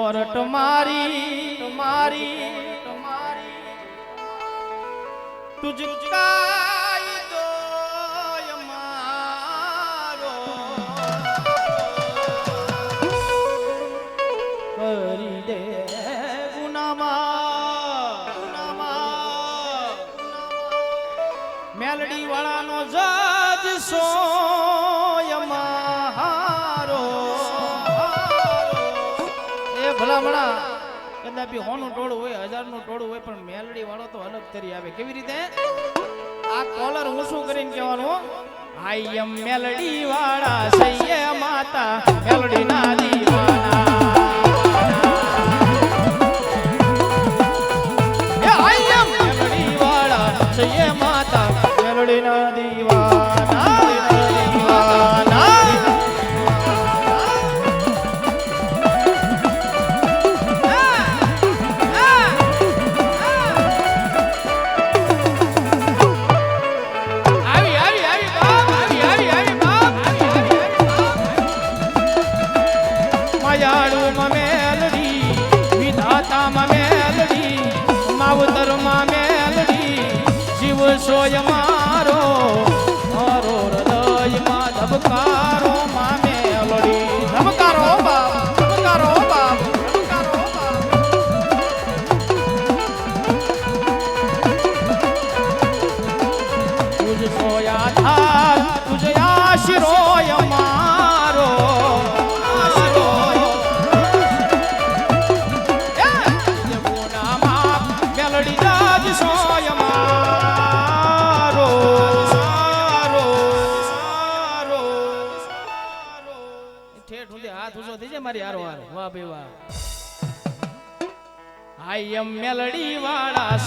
ઓરટ મારી મારી મારી. તુજ કાયદો મારો. કરી દે ગુનામાં ગુનામાં. મેલડી વાળાનો જજ સોય ભલામણા. કદાચ હોનું ટોળું હોય, હજારનું ટોળું હોય, પણ મેલડી વાળો તો અલગ તરી આવે. કેવી રીતે? આ કોલર હું શું કરીને કહેવાનું? આયમ મેલડી વાળા સૈયે માતા મેલડી ના દીવાના. એ આઈ બાપ માયાળું માં મેલડી વિધાતા માં મેલડી માવતરમાં મેલડી શિવ સોય મારો મારો હૃદયમાં ધબકારો માં મેલડી ધબકારો બાપ ધબકારો બાપ ધબકારો બાપ. તુજ સોયા ધાર તુજ આશિરોય ઠેઠ સુધી હાથ ઊંચો થઈ જાય મારી હારો હાર. વાહ ભાઈ વાહ. આઈ એમ મેલડી વાળા